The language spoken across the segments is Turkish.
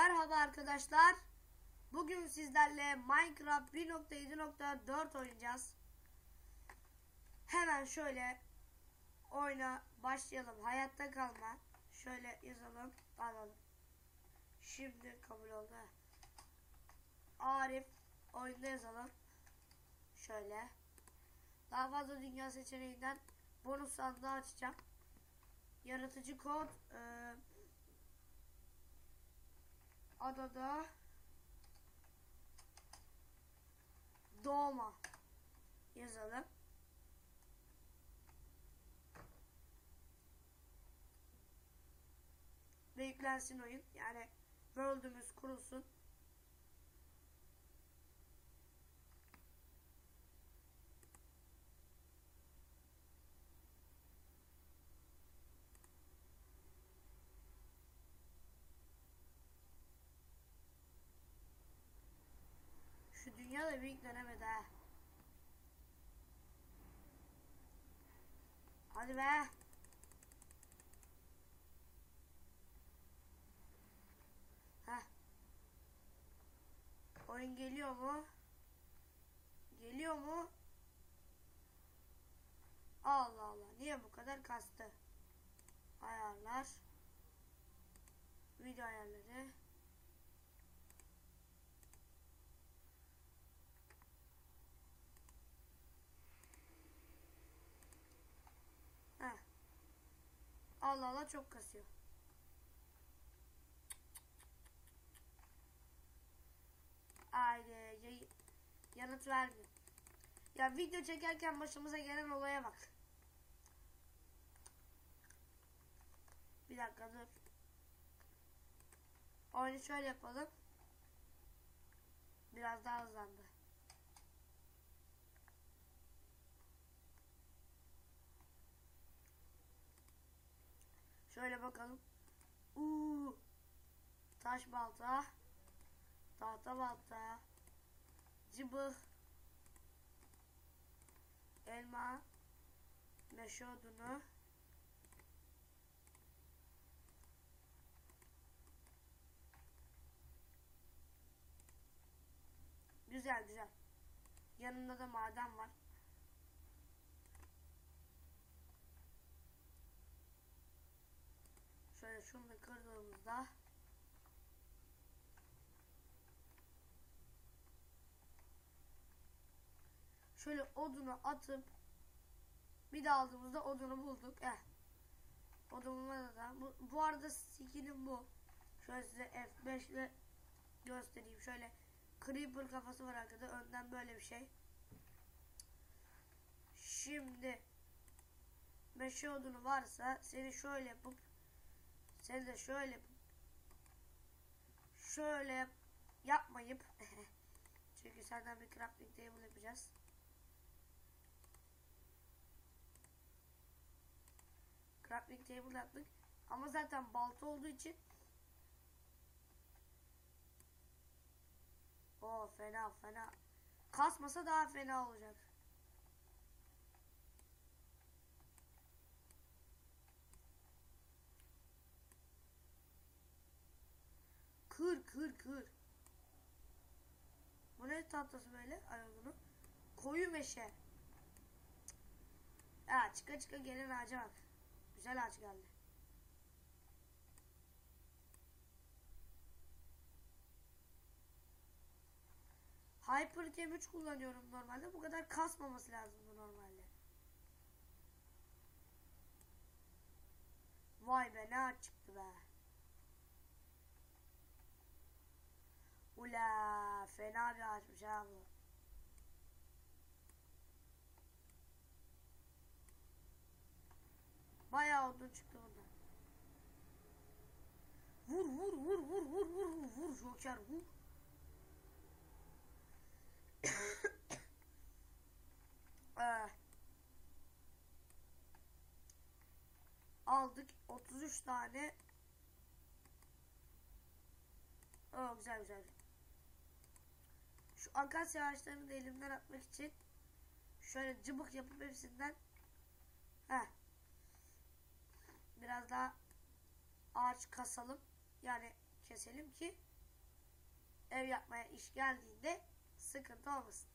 Merhaba arkadaşlar. Bugün sizlerle Minecraft 1.7.4 oynayacağız. Hemen şöyle oyuna başlayalım. Hayatta kalma. Şöyle yazalım. Alalım. Şimdi kabul oldu. Arif oyunda yazalım. Şöyle. Daha fazla dünya seçeneğinden bonus sandığı açacağım. Yaratıcı kod eee adada doğma yazalım. Ve yüklensin oyun. Yani world'ümüz kurulsun. Şu dünya da bir yüklenemedi ha. Hadi be. Heh. Oyun geliyor mu? Geliyor mu? Allah Allah. Niye bu kadar kastı? Ayarlar. Video ayarları. Heh. Allah Allah çok kasıyor. Haydi yay- yanıt vermiyor. Ya video çekerken başımıza gelen olaya bak. Bir dakika dur. Oyunu şöyle yapalım. Biraz daha hızlandı. Şöyle bakalım. Uuu. Taş balta. Tahta balta. Cıbık. Elma. Meşe odunu. Güzel güzel. Yanında da maden var. Şöyle şunu da kırdığımızda şöyle odunu atıp bir de aldığımızda odunu bulduk. Eh. Odunumda da bu, bu arada skinim bu. Şöyle size F5 ile göstereyim. Şöyle creeper kafası var arkada. Önden böyle bir şey. Şimdi meşe odunu varsa seni şöyle yapıp seni de şöyle şöyle yap- yapmayıp çünkü senden bir crafting table yapacağız. Crafting table yaptık. Ama zaten balta olduğu için o fena fena. Kasmasa daha fena olacak. Kır kır kır. Bu ne tahtası böyle? Ay bunu. Koyu meşe. Ya çıka çıka gelen ağaca bak. Güzel ağaç geldi. Hyper Gem 3 kullanıyorum normalde. Bu kadar kasmaması lazım bu normalde. Vay be ne ağaç çıktı be. Ula fena bir ağaçmış ha bu. Bayağı odun çıktı bundan. Vur vur vur vur vur vur vur vur Joker vur. Ee, aldık 33 tane. Oo, güzel güzel. Şu akasya ağaçlarını da elimden atmak için şöyle cıbık yapıp hepsinden heh, biraz daha ağaç kasalım. Yani keselim ki ev yapmaya iş geldiğinde sıkıntı olmasın.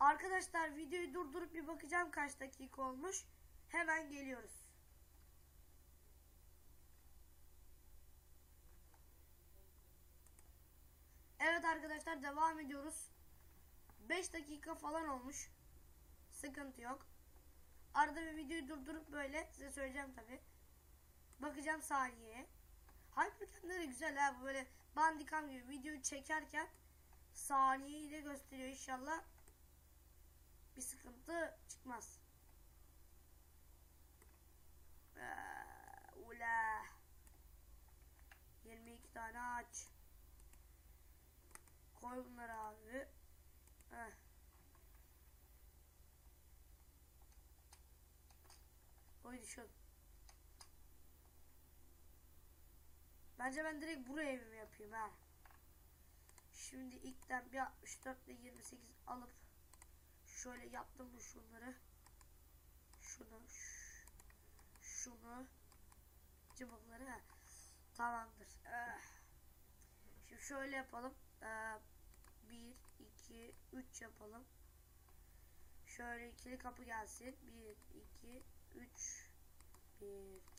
Arkadaşlar videoyu durdurup bir bakacağım kaç dakika olmuş. Hemen geliyoruz. Evet arkadaşlar devam ediyoruz. 5 dakika falan olmuş. Sıkıntı yok. Arada bir videoyu durdurup böyle size söyleyeceğim tabi. Bakacağım saniyeye. Hypercam'de de güzel ha böyle bandicam gibi videoyu çekerken saniyeyi de gösteriyor inşallah. Bir sıkıntı çıkmaz. Ee, ula. 22 tane aç. Koy bunları abi. Heh. Koy düşün. Bence ben direkt buraya evimi yapayım ha. Şimdi ilkten bir 64 ile 28 alıp şöyle yaptım mı şunları. Şunu şunu cıbıkları ha. Tamamdır. Eh. Şöyle yapalım. Ee, 1 2 3 yapalım. Şöyle ikili kapı gelsin. 1 2 3 1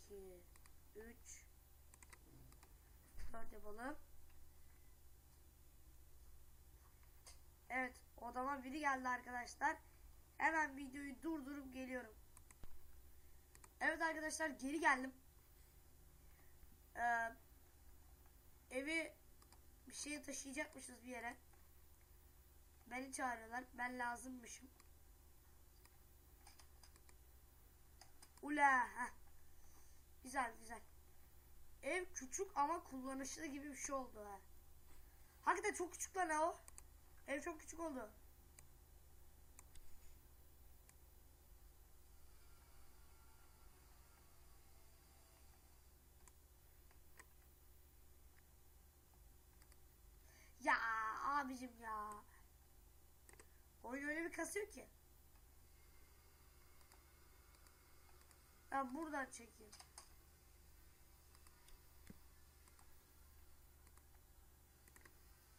2 3 4 yapalım. Evet, odama biri geldi arkadaşlar. Hemen videoyu durdurup geliyorum. Evet arkadaşlar geri geldim. Ee, evi bir şeye taşıyacakmışız bir yere. Beni çağırıyorlar. Ben lazımmışım. Ula. heh. Güzel güzel. Ev küçük ama kullanışlı gibi bir şey oldu ha. Hakikaten çok küçük lan o. Ev çok küçük oldu. Ya abicim ya. Oyun öyle bir kasıyor ki. Ben buradan çekeyim.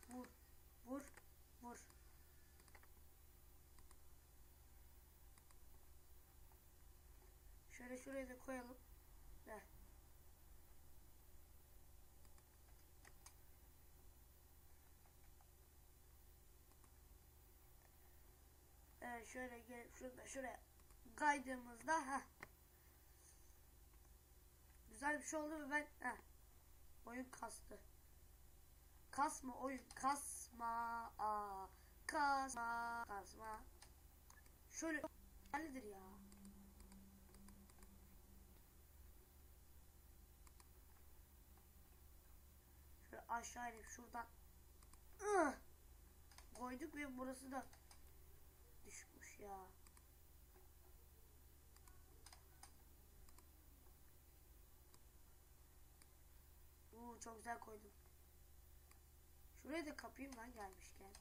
Vur, vur, vur. Şöyle şuraya da koyalım. Ver. Evet şöyle gelip şurada şuraya kaydığımızda ha güzel bir şey oldu ve ben ha oyun kastı. Kasma oyun kasma a kasma kasma. Şöyle nedir ya? Şöyle aşağı inip şuradan ıh, koyduk ve burası da ya. Uuu çok güzel koydum. Şuraya da kapayım lan gelmişken.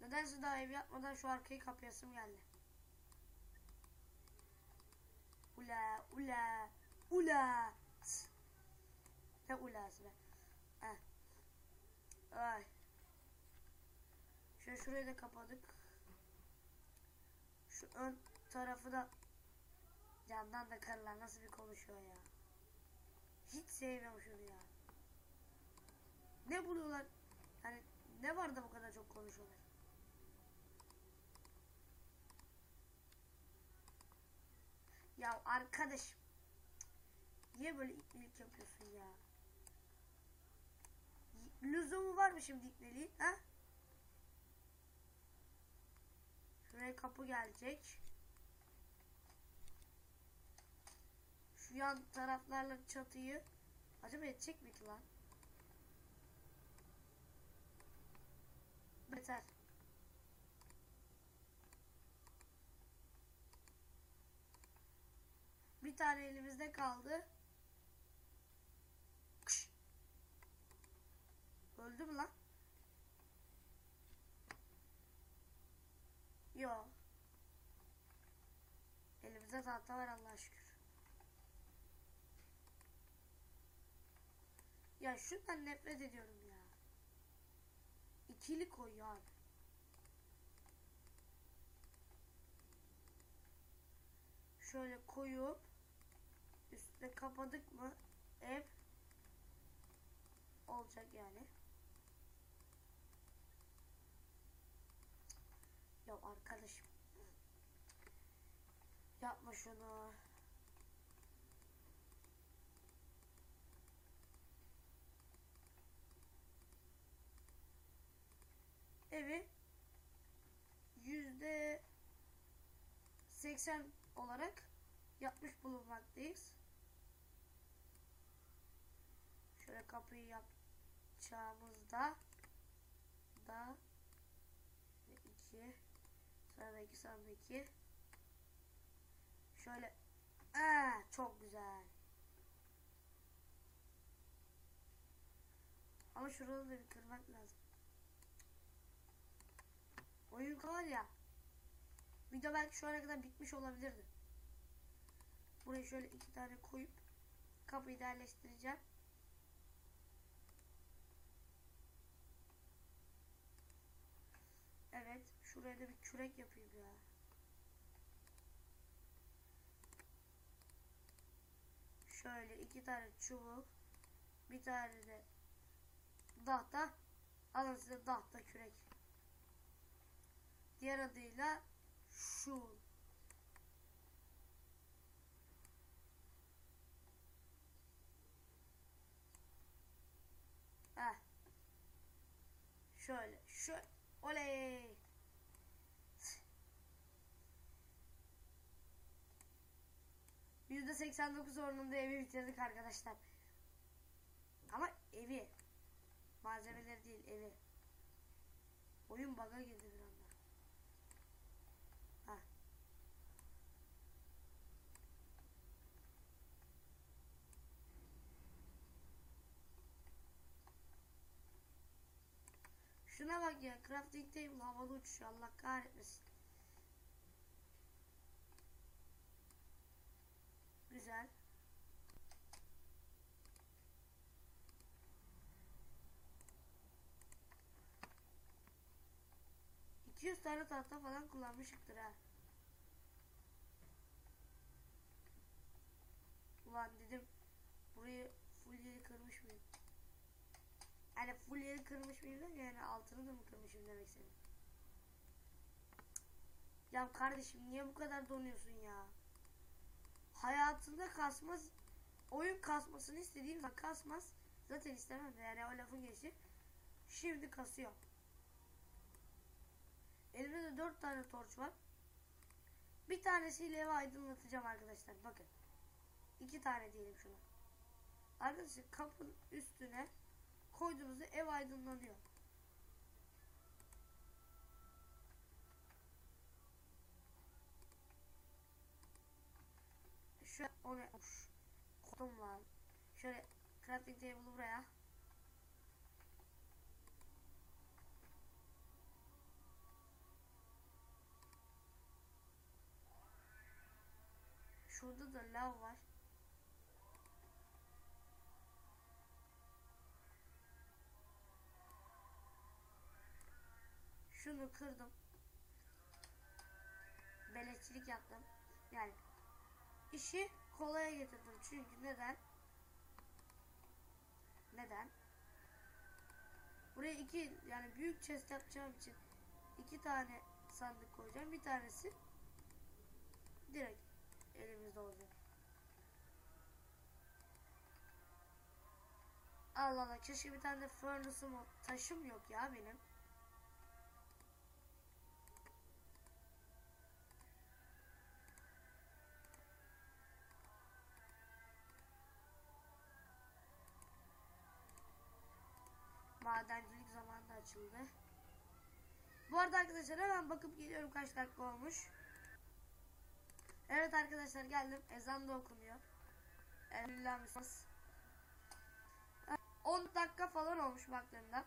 Nedense daha ev yapmadan şu arkayı kapayasım geldi. Ula ula ula. Ne ulası be. Heh. Ay. Şöyle şurayı da kapadık. Şu ön tarafı da camdan da karılar nasıl bir konuşuyor ya. Hiç sevmiyorum şunu ya. Ne buluyorlar? Yani ne var da bu kadar çok konuşuyorlar? Ya arkadaş Niye böyle ipnelik yapıyorsun ya? Lüzumu var mı şimdi ipneliğin ha? Şuraya kapı gelecek. Şu yan taraflarla çatıyı acaba edecek miydi lan? Yeter. Bir tane elimizde kaldı. Öldü mü lan? Yo. Elimizde tahta var Allah'a şükür. Ya şundan nefret ediyorum ya. İkili koyuyor abi. Şöyle koyup üstüne kapadık mı ev olacak yani. Ya arkadaşım. Yapma şunu. Evi yüzde 80 olarak yapmış bulunmaktayız. Şöyle kapıyı yapacağımızda da 2 Sağdaki sağdaki. Şöyle. Aa, çok güzel. Ama şurada da bir kırmak lazım. Oyun var ya. Video belki şu ana kadar bitmiş olabilirdi. Buraya şöyle iki tane koyup kapıyı derleştireceğim. Evet. Şuraya da bir kürek yapayım ya. Şöyle iki tane çubuk. Bir tane de dahta. Alın size dahta kürek. Diğer adıyla şu. Heh. Şöyle. Şöyle. Oley. %89 oranında evi bitirdik arkadaşlar. Ama evi. Malzemeleri değil evi. Oyun bug'a girdi bir anda. Heh. Şuna bak ya crafting table havalı uçuşuyor Allah kahretmesin. Güzel. İki yüz tane tahta falan kullanmışıktır ha. Ulan dedim burayı full yeri kırmış mıyım? Yani full yeri kırmış mıyım da yani altını da mı kırmışım demek istedim. Ya kardeşim niye bu kadar donuyorsun ya? Hayatında kasmaz oyun kasmasını istediğim zaman kasmaz. Zaten istemem yani o lafın geçti. Şimdi kasıyor. Elimde de dört tane torç var. Bir tanesiyle evi aydınlatacağım arkadaşlar. Bakın. iki tane diyelim şuna. Arkadaşlar kapının üstüne koyduğumuzda ev aydınlanıyor. Şu o ne? Of. Kodum lan. Şöyle crafting table'ı buraya. Şurada da lav var. Şunu kırdım. Beleşçilik yaptım. Yani işi kolaya getirdim. Çünkü neden? Neden? Buraya iki yani büyük chest yapacağım için iki tane sandık koyacağım. Bir tanesi direkt elimizde olacak. Allah Allah keşke bir tane de furnace'ım taşım yok ya benim. Açıldı. Bu arada arkadaşlar hemen bakıp geliyorum kaç dakika olmuş. Evet arkadaşlar geldim. Ezan da okunuyor. Elhamdülillah Müslümanız. 10 dakika falan olmuş baktığımda.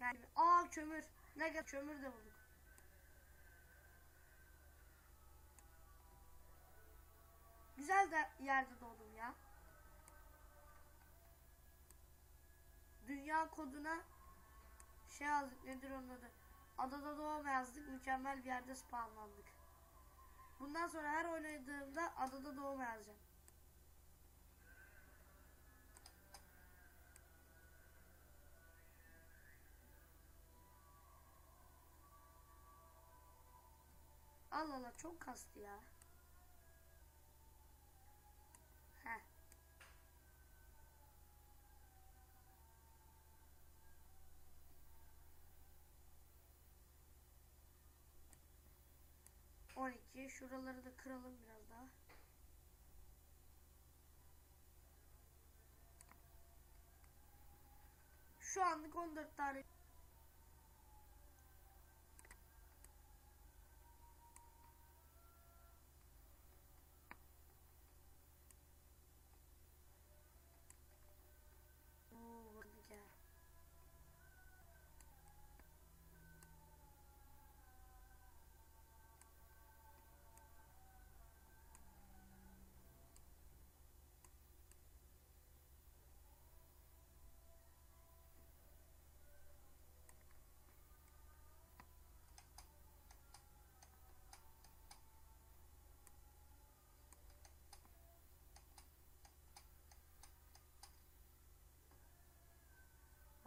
Yani aa kömür. Ne kadar kömür de bulduk. Güzel de yerde doğdum ya. Dünya koduna şey yazdık nedir onun adı? Adada doğma yazdık mükemmel bir yerde spawnlandık. Bundan sonra her oynadığımda adada doğma yazacağım. Allah Allah çok kastı ya. Heh. İki. Şuraları da kıralım biraz daha. Şu anlık 14 tane Oo, vurduk ya.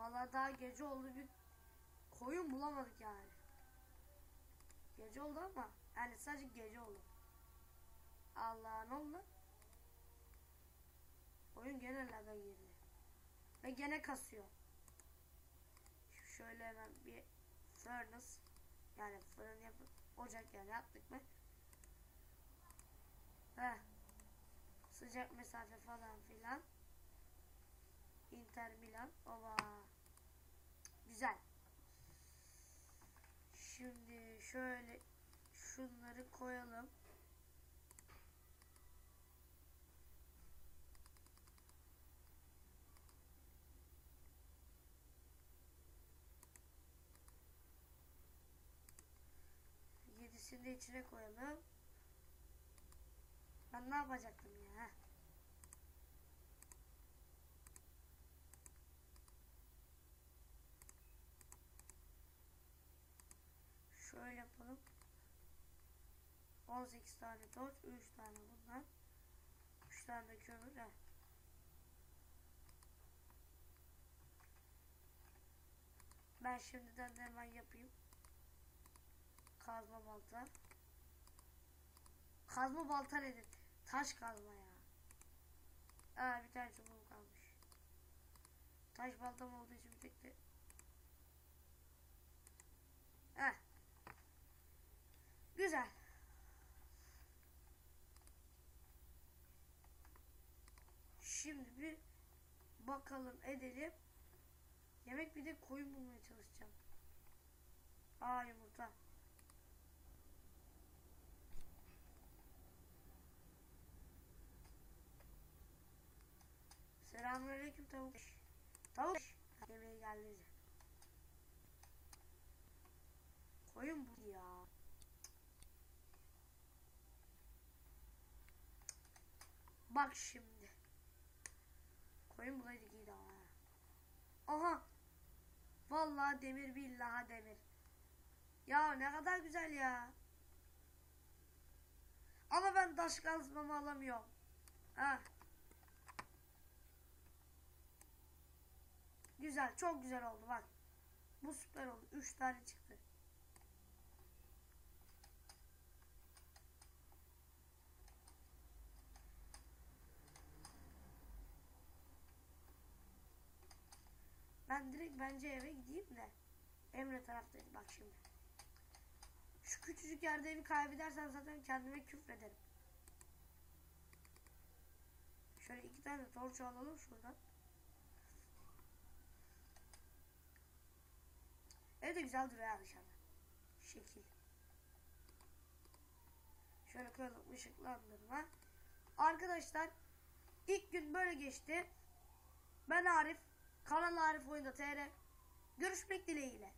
Vallahi daha gece oldu bir koyun bulamadık yani. Gece oldu ama yani sadece gece oldu. Allah ne oldu? Oyun gene laga girdi. Ve gene kasıyor. Şöyle hemen bir furnace yani fırın yapıp ocak yani yaptık mı? Heh. Sıcak mesafe falan filan. Inter Milan. Ova. Güzel. Şimdi şöyle şunları koyalım. Yedisini de içine koyalım. Ben ne yapacaktım ya? Heh. Şöyle yapalım. 18 tane torç, 3 tane bundan. 3 tane de kömür. Heh. Ben şimdiden de hemen yapayım. Kazma balta. Kazma balta nedir? Taş kazma ya. Aa bir tane çubuğum kalmış. Taş baltam olduğu için bir tek de... Heh. Güzel. Şimdi bir bakalım edelim. Yemek bir de koyun bulmaya çalışacağım. Aa yumurta. Selamünaleyküm tavuk. Tavuk. Yemeğe geldi. Koyun bu ya. Bak şimdi. Koyun bulaydık iyi daha. Aha. Vallahi demir billahi demir. Ya ne kadar güzel ya. Ama ben taş kazmamı alamıyorum. Ha. Güzel, çok güzel oldu bak. Bu süper oldu. Üç tane çıktı. Ben direkt bence eve gideyim de. Emre taraftayız bak şimdi. Şu küçücük yerde evi kaybedersem zaten kendime küfrederim. Şöyle iki tane torç alalım şuradan. Ev de güzel duruyor ha dışarıda. Şekil. Şöyle koyalım ışıklandırma. Arkadaşlar ilk gün böyle geçti. Ben Arif. Kanal Arif Oyunda TR. Görüşmek dileğiyle.